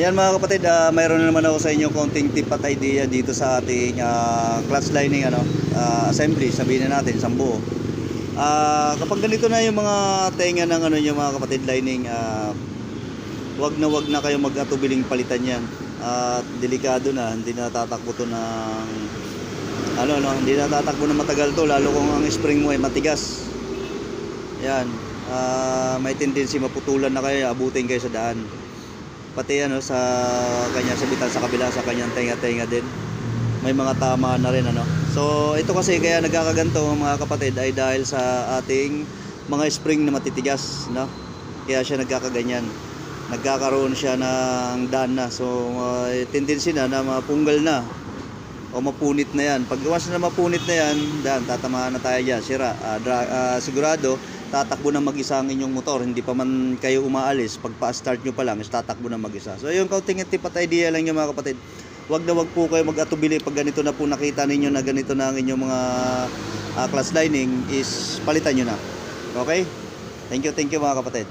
Ayan mga kapatid, ah, mayroon na naman ako sa inyo konting tip at idea dito sa ating ah, clutch lining ano, ah, assembly, sabihin na natin, isang buo. Ah, kapag ganito na yung mga tenga ng ano yung mga kapatid lining, ah, wag na wag na kayo mag-atubiling palitan yan. At delikado na, hindi na tatakbo to ng ano no, hindi na tatakbo na matagal to lalo kung ang spring mo ay matigas. Yan. Ah, may tendency maputulan na kayo, abutin kayo sa daan pati ano sa kanya sa bitan sa kabila sa kanyang tenga-tenga din. May mga tama na rin ano. So ito kasi kaya nagkakaganto mga kapatid ay dahil sa ating mga spring na matitigas no? Kaya siya nagkakaganyan. Nagkakaroon siya ng daan na. So may tendency na na mapunggal na o mapunit na yan. Pag once na mapunit na yan dan tatamaan na tayo dyan. Sira. Ah, dra- ah, sigurado tatakbo na mag-isa ang inyong motor. Hindi pa man kayo umaalis pag pa-start nyo pa lang is tatakbo na mag-isa. So yung counting tip at idea lang yung mga kapatid. Wag na wag po kayo mag-atubili pag ganito na po nakita ninyo na ganito na ang inyong mga ah, class lining is palitan nyo na. Okay? Thank you thank you mga kapatid